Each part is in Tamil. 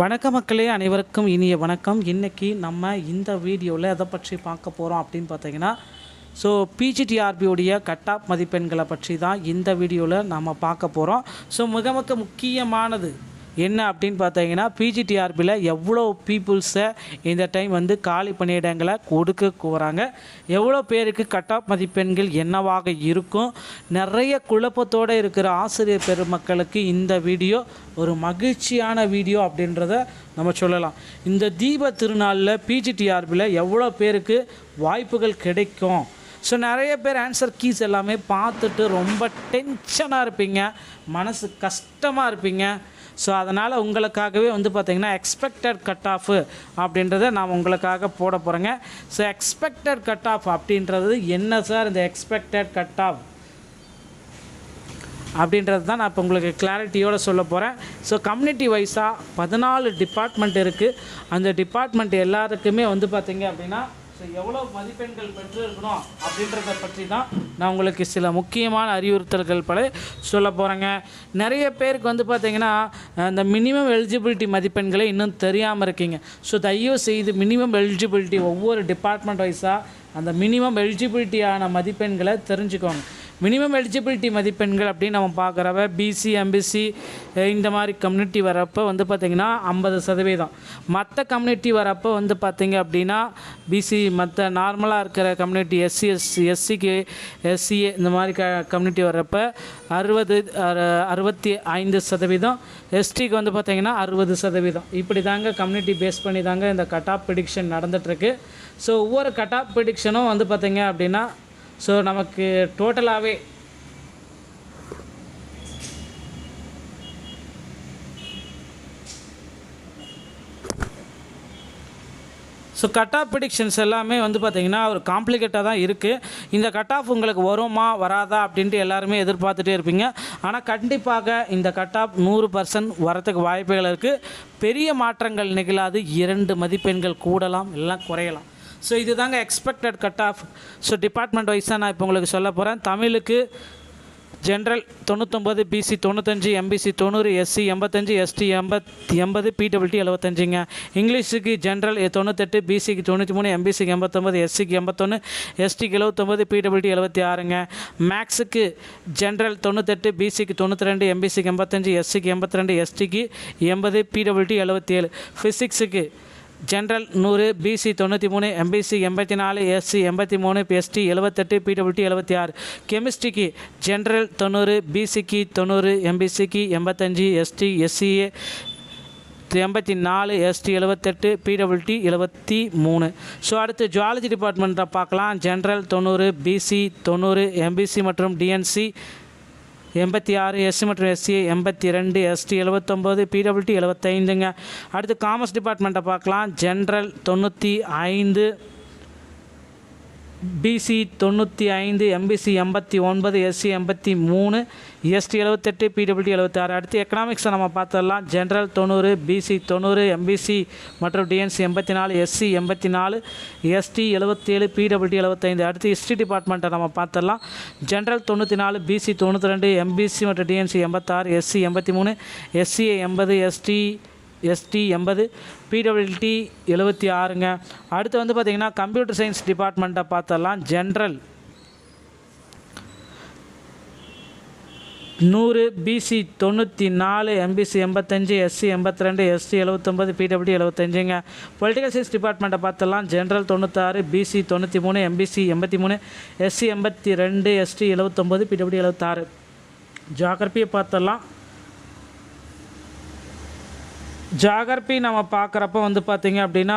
வணக்க மக்களே அனைவருக்கும் இனிய வணக்கம். இன்றைக்கி நம்ம இந்த வீடியோவில் எதை பற்றி பார்க்க போகிறோம் அப்படின்னு பார்த்தீங்கன்னா ஸோ பிஜிடிஆர்பியோடைய கட் ஆஃப் மதிப்பெண்களை பற்றி தான் இந்த வீடியோவில் நம்ம பார்க்க போகிறோம் ஸோ மிக மிக முக்கியமானது என்ன அப்படின்னு பார்த்தீங்கன்னா பிஜிடிஆர்பியில் எவ்வளோ பீப்புள்ஸை இந்த டைம் வந்து காலி பணியிடங்களை கொடுக்க போகிறாங்க எவ்வளோ பேருக்கு கட் ஆஃப் மதிப்பெண்கள் என்னவாக இருக்கும்? நிறைய குழப்பத்தோடு இருக்கிற ஆசிரியர் பெருமக்களுக்கு இந்த வீடியோ ஒரு மகிழ்ச்சியான வீடியோ அப்படின்றத நம்ம சொல்லலாம். இந்த தீப திருநாளில் பிஜிடிஆர்பியில் எவ்வளோ பேருக்கு வாய்ப்புகள் கிடைக்கும்? ஸோ நிறைய பேர் ஆன்சர் கீஸ் எல்லாமே பார்த்துட்டு ரொம்ப டென்ஷனாக இருப்பீங்க. மனசு கஷ்டமாக இருப்பீங்க. ஸோ அதனால் உங்களுக்காகவே வந்து பார்த்திங்கன்னா எக்ஸ்பெக்டட் கட் ஆஃப் அப்படின்றத நான் உங்களுக்காக போட போகிறேங்க ஸோ எக்ஸ்பெக்டட் கட் ஆஃப் அப்படின்றது என்ன சார் இந்த எக்ஸ்பெக்டட் கட் ஆஃப் அப்படின்றது தான் நான் இப்போ உங்களுக்கு கிளாரிட்டியோடு சொல்ல போகிறேன் ஸோ கம்யூனிட்டி வைஸாக பதினாலு டிபார்ட்மெண்ட் இருக்குது அந்த டிபார்ட்மெண்ட் எல்லாருக்குமே வந்து பார்த்திங்க அப்படின்னா ஸோ எவ்வளோ மதிப்பெண்கள் பெற்றிருக்கணும் அப்படின்றத பற்றி தான் நான் உங்களுக்கு சில முக்கியமான அறிவுறுத்தல்கள் பல சொல்ல போகிறேங்க நிறைய பேருக்கு வந்து பார்த்திங்கன்னா அந்த மினிமம் எலிஜிபிலிட்டி மதிப்பெண்களை இன்னும் தெரியாமல் இருக்கீங்க. ஸோ தயவு செய்து மினிமம் எலிஜிபிலிட்டி ஒவ்வொரு டிபார்ட்மெண்ட் வைஸாக அந்த மினிமம் எலிஜிபிலிட்டியான மதிப்பெண்களை தெரிஞ்சுக்கோங்க. மினிமம் எலிஜிபிலிட்டி மதிப்பெண்கள் அப்படின்னு நம்ம பார்க்குறப்ப பிசி எம்பிசி இந்த மாதிரி கம்யூனிட்டி வரப்போ வந்து பார்த்திங்கன்னா ஐம்பது சதவீதம். மற்ற கம்யூனிட்டி வரப்போ வந்து பார்த்திங்க அப்படின்னா பிசி மற்ற நார்மலாக இருக்கிற கம்யூனிட்டி எஸ்சி எஸ்சி எஸ்சிக்கு எஸ்சிஏ இந்த மாதிரி க கம்யூனிட்டி வர்றப்போ அறுபது அறுபத்தி ஐந்து சதவீதம். எஸ்டிக்கு வந்து பார்த்திங்கன்னா அறுபது சதவீதம். இப்படி தாங்க கம்யூனிட்டி பேஸ் பண்ணி தாங்க இந்த கட் ஆஃப் ப்ரிடிக்ஷன் நடந்துகிட்ருக்கு ஸோ ஒவ்வொரு கட் ஆஃப் ப்ரிடிக்ஷனும் வந்து பார்த்திங்க அப்படின்னா ஸோ நமக்கு டோட்டலாகவே ஸோ கட் ஆஃப் ப்ரிடிக்ஷன்ஸ் எல்லாமே வந்து பார்த்திங்கன்னா ஒரு காம்ப்ளிகேட்டாக தான் இருக்குது இந்த கட் ஆஃப் உங்களுக்கு வருமா வராதா அப்படின்ட்டு எல்லாருமே எதிர்பார்த்துட்டே இருப்பீங்க. ஆனால் கண்டிப்பாக இந்த கட் ஆஃப் நூறு பர்சன்ட் வரத்துக்கு வாய்ப்புகள் இருக்குது பெரிய மாற்றங்கள் நிகழாது. இரண்டு மதிப்பெண்கள் கூடலாம் எல்லாம் குறையலாம். ஸோ இதுதாங்க expected cut off so department வைஸாக நான் இப்போ உங்களுக்கு சொல்ல போகிறேன் தமிழுக்கு ஜென்ரல் தொண்ணூத்தொம்பது பிசி தொண்ணூத்தஞ்சு எம்பிசி தொண்ணூறு எஸ்சி எண்பத்தஞ்சு எஸ்டி எண்பத் எண்பது பிடபிள்டி எழுபத்தஞ்சிங்க இங்கிலீஷுக்கு ஜென்ரல் தொண்ணூத்தெட்டு பிசிக்கு தொண்ணூற்றி மூணு எம்பிசிக்கு எண்பத்தொம்பது எஸ்சிக்கு எண்பத்தொன்று எஸ்டிக்கு எழுபத்தொம்பது பிடபிள்டி எழுபத்தி ஆறுங்க மேக்ஸுக்கு ஜென்ரல் தொண்ணூத்தெட்டு பிசிக்கு தொண்ணூற்றி ரெண்டு எம்பிசிக்கு எண்பத்தஞ்சு எஸ்சிக்கு எண்பத்தி ரெண்டு எஸ்டிக்கு எண்பது பிடபிள்டி எழுபத்தி ஏழு ஃபிசிக்ஸுக்கு ஜென்ரல் நூறு பிசி தொண்ணூற்றி மூணு எம்பிசி எண்பத்தி நாலு எஸ்சி எண்பத்தி மூணு எஸ்டி எழுபத்தெட்டு பிடபிள்யூடி எழுபத்தி ஆறு. கெமிஸ்ட்ரிக்கு ஜென்ரல் தொண்ணூறு பிசிக்கு தொண்ணூறு எம்பிசிக்கு எண்பத்தஞ்சு எஸ்டி எஸ்சிஏ எண்பத்தி நாலு எஸ்டி எழுபத்தெட்டு பிடபிள்யூடி எழுபத்தி மூணு. ஸோ அடுத்து ஜுவாலஜி டிபார்ட்மெண்ட்டை பார்க்கலாம். ஜென்ரல் தொண்ணூறு பிசி தொண்ணூறு எம்பிசி மற்றும் டிஎன்சி எண்பத்தி ஆறு எஸ்சி மற்றும் எஸ்சி எண்பத்தி ரெண்டு எஸ்டி எழுபத்தொம்போது பிடபிள்யூடி எழுபத்தைந்துங்க அடுத்து காமர்ஸ் டிபார்ட்மெண்ட்டை பார்க்கலாம். ஜென்ரல் தொண்ணூற்றி ஐந்து பிசி தொண்ணூற்றி ஐந்து எம்பிசி எண்பத்தி ஒன்பது எஸ்சி எண்பத்தி மூணு எஸ்டி எழுபத்தெட்டு பிடபிள்டி எழுபத்தாறு அடுத்து எக்கனாமிக்ஸை நம்ம பார்த்துடலாம். ஜென்ரல் தொண்ணூறு பிசி தொண்ணூறு எம்பிசி மற்றும் டிஎன்சி எண்பத்தி நாலு எஸ்சி எண்பத்தி நாலு எஸ்டி எழுபத்தேழு பிடபிள்டி எழுபத்தைந்து அடுத்து ஹிஸ்ட்ரி டிபார்ட்மெண்ட்டை நம்ம பார்த்துடலாம். ஜென்ரல் தொண்ணூற்றி நாலு பிசி தொண்ணூற்றி ரெண்டு எம்பிசி மற்றும் டிஎன்சி எண்பத்தாறு எஸ்சி எண்பத்தி மூணு எஸ்சிஏ எண்பது எஸ்டி எஸ்டி எண்பது பிடபிள்டி எழுபத்தி ஆறுங்க. அடுத்து வந்து பார்த்திங்கன்னா கம்ப்யூட்டர் சயின்ஸ் டிபார்ட்மெண்ட்டை பார்த்தலாம். ஜென்ரல் நூறு பிசி தொண்ணூற்றி நாலு எம்பிசி எண்பத்தஞ்சு எஸ்சி எண்பத்தி ரெண்டு எஸ்சி எழுபத்தொம்பது பிடபிள்யூ எழுபத்தஞ்சுங்க பொலிட்டிக்கல் சயின்ஸ் டிபார்ட்மெண்ட்டை பார்த்தலாம். ஜென்ரல் தொண்ணூத்தாறு பிசி தொண்ணூற்றி மூணு எம்பிசி எண்பத்தி மூணு எஸ்சி எண்பத்தி ரெண்டு எஸ்டி எழுபத்தொம்பது பிடபிள்யூ எழுபத்தாறு ஜாகிரபியை பார்த்தலாம். ஜாகிரபி நம்ம பார்க்குறப்ப வந்து பார்த்திங்க அப்படின்னா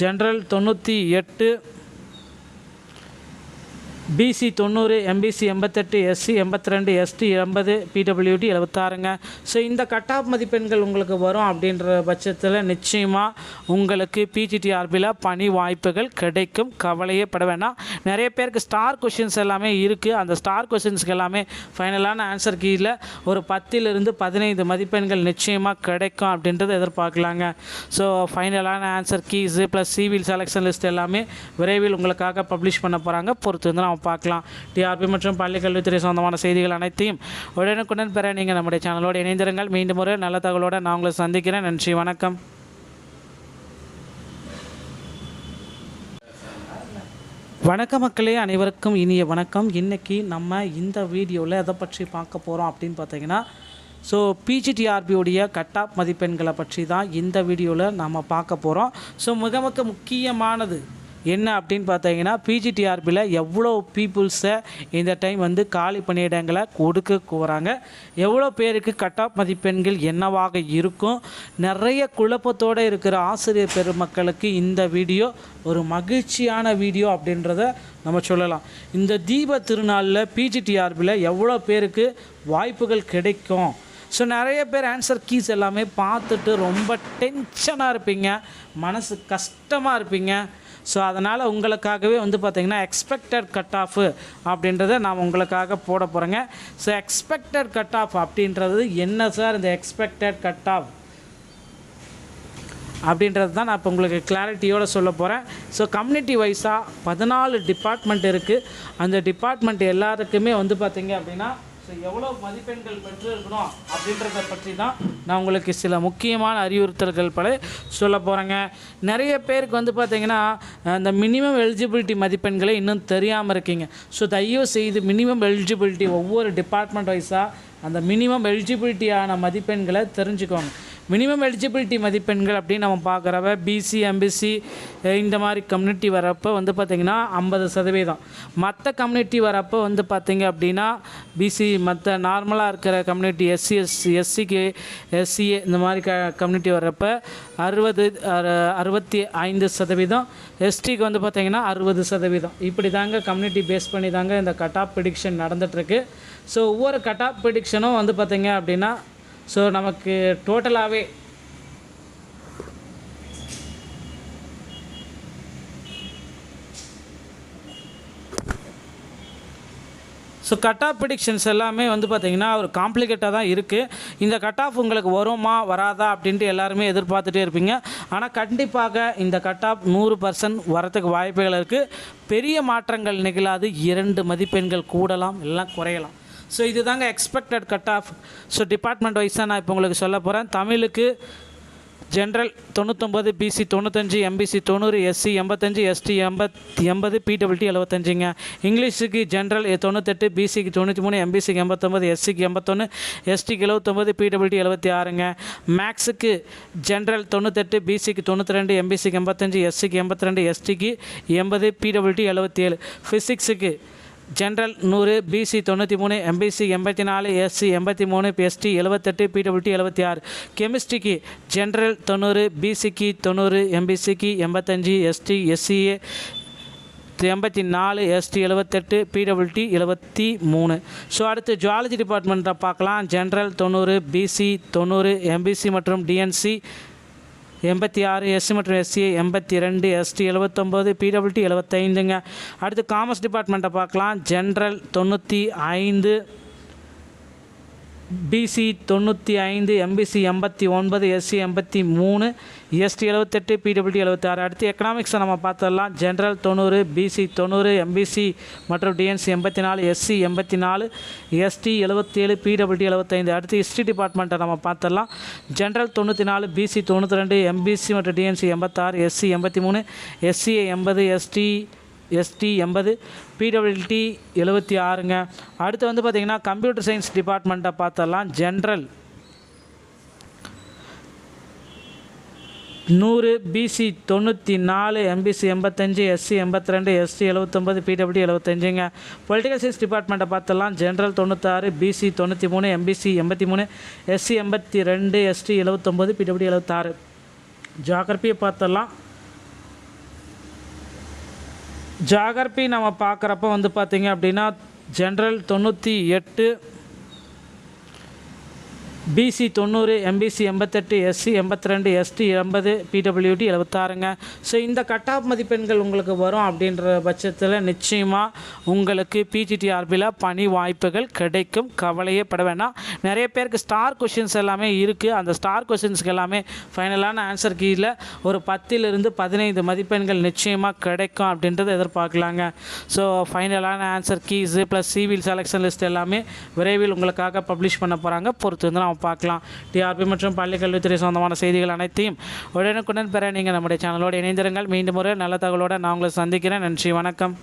ஜென்ரல் தொண்ணூற்றி எட்டு பிசி தொண்ணூறு எம்பிசி எண்பத்தெட்டு எஸ்சி எண்பத்தி ரெண்டு எஸ்டி எண்பது பிடபிள்யூடி எழுபத்தாறுங்க ஸோ இந்த கட் ஆஃப் மதிப்பெண்கள் உங்களுக்கு வரும் அப்படின்ற பட்சத்தில் நிச்சயமாக உங்களுக்கு பிஜிடிஆர்பியில் பணி வாய்ப்புகள் கிடைக்கும். கவலையே பட வேணாம். நிறைய பேருக்கு ஸ்டார் கொஷின்ஸ் எல்லாமே இருக்குது அந்த ஸ்டார் கொஷின்ஸ்க்கு எல்லாமே ஃபைனலான ஆன்சர் கீழே ஒரு பத்திலிருந்து பதினைந்து மதிப்பெண்கள் நிச்சயமாக கிடைக்கும் அப்படின்றத எதிர்பார்க்கலாங்க. So ஃபைனலான answer keys plus civil selection list எல்லாமே விரைவில் உங்களுக்காக பப்ளிஷ் பண்ண போகிறாங்க பொறுத்து வந்து நான் பார்க்கலாம். டிஆர்பி மற்றும் பள்ளிக்கல்வித்துறை சொந்தமான செய்திகள் அனைத்தையும் உடனுக்குடன் பெற நீங்கள் நம்முடைய சேனலோடு இணைந்திருங்கள். மீண்டும் ஒரு நல்ல தகவலோடு நான் உங்களை சந்திக்கிறேன். நன்றி வணக்கம். வணக்க மக்களே அனைவருக்கும் இனிய வணக்கம். இன்றைக்கி நம்ம இந்த வீடியோவில் எதை பற்றி பார்க்க போகிறோம் அப்படின்னு பார்த்தீங்கன்னா ஸோ பிஜிடிஆர்பியுடைய கட் ஆஃப் மதிப்பெண்களை பற்றி தான் இந்த வீடியோவில் நம்ம பார்க்க போகிறோம் ஸோ மிக மிக முக்கியமானது என்ன அப்படின்னு பார்த்தீங்கன்னா பிஜிடிஆர்பியில் எவ்வளோ பீப்புள்ஸை இந்த டைம் வந்து காலி பணியிடங்களை கொடுக்க போகிறாங்க எவ்வளோ பேருக்கு கட் ஆஃப் மதிப்பெண்கள் என்னவாக இருக்கும்? நிறைய குழப்பத்தோடு இருக்கிற ஆசிரியர் பெருமக்களுக்கு இந்த வீடியோ ஒரு மகிழ்ச்சியான வீடியோ அப்படின்றத நம்ம சொல்லலாம். இந்த தீப திருநாளில் பிஜிடிஆர்பியில் எவ்வளோ பேருக்கு வாய்ப்புகள் கிடைக்கும்? ஸோ நிறைய பேர் ஆன்சர் கீஸ் எல்லாமே பார்த்துட்டு ரொம்ப டென்ஷனாக இருப்பீங்க. மனசு கஷ்டமாக இருப்பீங்க. ஸோ அதனால் உங்களுக்காகவே வந்து பார்த்திங்கன்னா எக்ஸ்பெக்டட் கட் ஆஃப் அப்படின்றத நான் உங்களுக்காக போட போகிறேங்க ஸோ எக்ஸ்பெக்டட் கட் ஆஃப் அப்படின்றது என்ன சார் இந்த எக்ஸ்பெக்டட் கட் ஆஃப் அப்படின்றது தான் நான் இப்போ உங்களுக்கு கிளாரிட்டியோடு சொல்ல போகிறேன் ஸோ கம்யூனிட்டி வைஸாக பதினாலு டிபார்ட்மெண்ட் இருக்குது அந்த டிபார்ட்மெண்ட் எல்லாருக்குமே வந்து பார்த்திங்க அப்படின்னா எவ்வளோ மதிப்பெண்கள் பெற்று இருக்கணும் அப்படின்றத பற்றி தான் நான் உங்களுக்கு சில முக்கியமான அறிவுறுத்தல்கள் பல சொல்ல போகிறேங்க நிறைய பேருக்கு வந்து பார்த்திங்கன்னா இந்த மினிமம் எலிஜிபிலிட்டி மதிப்பெண்களை இன்னும் தெரியாமல் இருக்கீங்க. ஸோ தயவு செய்து மினிமம் எலிஜிபிலிட்டி ஒவ்வொரு டிபார்ட்மெண்ட் வைஸாக அந்த மினிமம் எலிஜிபிலிட்டியான மதிப்பெண்களை தெரிஞ்சுக்கோங்க. மினிமம் எலிஜிபிலிட்டி மதிப்பெண்கள் அப்படின்னு நம்ம பார்க்குறப்ப பிசி எம்பிசி இந்த மாதிரி கம்யூனிட்டி வரப்போ வந்து பார்த்திங்கன்னா ஐம்பது சதவீதம். மற்ற கம்யூனிட்டி வரப்போ வந்து பார்த்திங்க அப்படின்னா பிசி மற்ற நார்மலாக இருக்கிற கம்யூனிட்டி எஸ்சி எஸ்சி எஸ்சிக்கு எஸ்சிஏ இந்த மாதிரி க கம்யூனிட்டி வரப்போ அறுபது அறுபத்தி ஐந்து சதவீதம். எஸ்டிக்கு வந்து பார்த்திங்கன்னா அறுபது சதவீதம். இப்படி தாங்க கம்யூனிட்டி பேஸ் பண்ணி தாங்க இந்த கட் ஆஃப் ப்ரிடிக்ஷன் நடந்துகிட்ருக்கு ஸோ ஒவ்வொரு கட் ஆஃப் ப்ரிடிக்ஷனும் வந்து பார்த்திங்க அப்படின்னா ஸோ நமக்கு டோட்டலாகவே ஸோ கட் ஆஃப் ப்ரிடிக்ஷன்ஸ் எல்லாமே வந்து பார்த்திங்கன்னா ஒரு காம்ப்ளிகேட்டாக தான் இருக்குது இந்த கட் ஆஃப் உங்களுக்கு வருமா வராதா அப்படின்ட்டு எல்லாருமே எதிர்பார்த்துட்டே இருப்பீங்க. ஆனால் கண்டிப்பாக இந்த கட் ஆஃப் நூறு பர்சன்ட் வரத்துக்கு வாய்ப்புகள் இருக்குது பெரிய மாற்றங்கள் நிகழாது. இரண்டு மதிப்பெண்கள் கூடலாம் எல்லாம் குறையலாம். ஸோ இதுதாங்க expected cut off so department வைஸாக நான் இப்போ உங்களுக்கு சொல்ல போகிறேன் தமிழுக்கு ஜென்ரல் தொண்ணூத்தொம்பது பிசி தொண்ணூத்தஞ்சு எம்பிசி தொண்ணூறு எஸ்சி எண்பத்தஞ்சு எஸ்டி எண்பத் எண்பது பிடபிள்டி எழுபத்தஞ்சுங்க இங்கிலீஷுக்கு ஜென்ரல் தொண்ணூத்தெட்டு பிசிக்கு தொண்ணூற்றி மூணு எம்பிசிக்கு எண்பத்தொம்பது எஸ்சிக்கு எண்பத்தொன்று எஸ்டிக்கு எழுபத்தொம்பது பிடபிள்டி எழுபத்தி ஆறுங்க மேக்ஸுக்கு ஜென்ரல் தொண்ணூத்தெட்டு பிசிக்கு தொண்ணூற்றி ரெண்டு எம்பிசிக்கு எண்பத்தஞ்சு எஸ்சிக்கு எண்பத்தி ரெண்டு எஸ்டிக்கு எண்பது பிடபிள்டி எழுபத்தி ஏழு ஃபிசிக்ஸுக்கு ஜென்ரல் நூறு பிசி தொண்ணூற்றி மூணு எம்பிசி எண்பத்தி நாலு எஸ்சி எண்பத்தி மூணு எஸ்டி எழுபத்தெட்டு பிடபிள்யூடி எழுபத்தி ஆறு. கெமிஸ்ட்ரிக்கு ஜென்ரல் தொண்ணூறு பிசிக்கு தொண்ணூறு எம்பிசிக்கு எண்பத்தஞ்சு எஸ்டி எஸ்சிஏ எண்பத்தி நாலு எஸ்டி எழுபத்தெட்டு பிடபிள்டி எழுபத்தி மூணு. ஸோ அடுத்து ஜுவாலஜி டிபார்ட்மெண்ட்டை பார்க்கலாம். ஜென்ரல் தொண்ணூறு பிசி தொண்ணூறு எம்பிசி மற்றும் டிஎன்சி எண்பத்தி ஆறு எஸ்சி மற்றும் எஸ்சி எண்பத்தி ரெண்டு எஸ்டி எழுபத்தொம்போது பிடபிள்யூடி எழுபத்தைந்துங்க அடுத்து காமர்ஸ் டிபார்ட்மெண்ட்டை பார்க்கலாம். ஜென்ரல் தொண்ணூற்றி ஐந்து பிசி தொண்ணூற்றி ஐந்து எம்பிசி எண்பத்தி ஒன்பது எஸ்சி எண்பத்தி மூணு எஸ்டி எழுபத்தெட்டு பிடபிள்டி எழுபத்தாறு அடுத்து எக்கனாமிக்ஸை நம்ம பார்த்துடலாம். ஜென்ரல் தொண்ணூறு பிசி தொண்ணூறு எம்பிசி மற்றும் டிஎன்சி எண்பத்தி நாலு எஸ்சி எண்பத்தி நாலு எஸ்டி எழுபத்தேழு பிடபிள்டி எழுபத்தைந்து அடுத்து ஹிஸ்ட்ரி டிபார்ட்மெண்ட்டை நம்ம பார்த்துடலாம். ஜென்ரல் தொண்ணூற்றி நாலு பிசி தொண்ணூற்றி ரெண்டு எம்பிசி மற்றும் டிஎன்சி எண்பத்தாறு எஸ்சி எண்பத்தி மூணு எஸ்சிஏ எண்பது எஸ்டி எஸ்டி எண்பது பிடபிள்டி எழுபத்தி ஆறுங்க. அடுத்து வந்து பார்த்திங்கன்னா கம்ப்யூட்டர் சயின்ஸ் டிபார்ட்மெண்ட்டை பார்த்தலாம். ஜென்ரல் நூறு பிசி தொண்ணூற்றி நாலு எம்பிசி எண்பத்தஞ்சு எஸ்சி எண்பத்தி ரெண்டு எஸ்டி எழுபத்தொம்பது பிடபிள்யூ எழுபத்தஞ்சுங்க பொலிட்டிக்கல் சயின்ஸ் டிபார்ட்மெண்ட்டை பார்த்தலாம். ஜென்ரல் தொண்ணூத்தாறு பிசி தொண்ணூற்றி மூணு எம்பிசி எண்பத்தி மூணு எஸ்சி எண்பத்தி ரெண்டு எஸ்டி எழுபத்தொம்பது பிடபிள்யூ எழுபத்தாறு ஜாகிரபியை பார்த்தலாம். ஜாகிரபி நம்ம பார்க்குறப்ப வந்து பார்த்திங்க அப்படின்னா ஜென்ரல் தொண்ணூற்றி எட்டு பிசி தொண்ணூறு எம்பிசி எண்பத்தெட்டு எஸ்சி எண்பத்தி ரெண்டு எஸ்டி எண்பது பிடபிள்யூடி எழுபத்தாறுங்க ஸோ இந்த கட் ஆஃப் மதிப்பெண்கள் உங்களுக்கு வரும் அப்படின்ற பட்சத்தில் நிச்சயமாக உங்களுக்கு பிஜிடிஆர்பியில் பணி வாய்ப்புகள் கிடைக்கும். கவலையே பட வேணாம். நிறைய பேருக்கு ஸ்டார் கொஷின்ஸ் எல்லாமே இருக்குது அந்த ஸ்டார் கொஷின்ஸ்க்கு எல்லாமே ஃபைனலான ஆன்சர் கீழே ஒரு பத்திலிருந்து பதினைந்து மதிப்பெண்கள் நிச்சயமாக கிடைக்கும் அப்படின்றத எதிர்பார்க்கலாங்க. So ஃபைனலான answer keys plus civil selection list எல்லாமே விரைவில் உங்களுக்காக பப்ளிஷ் பண்ண போகிறாங்க பொறுத்து வந்து நம்ம பார்க்கலாம். டிஆர்பி மற்றும் பள்ளிக்கல்வித்துறை சொந்தமான செய்திகள் அனைத்தையும் உடனுக்குடன் பெற நீங்கள் நம்முடைய சேனலோடு இணைந்திருங்கள். மீண்டும் ஒரு நல்ல தகவலோடு நான் உங்களை சந்திக்கிறேன். நன்றி வணக்கம்.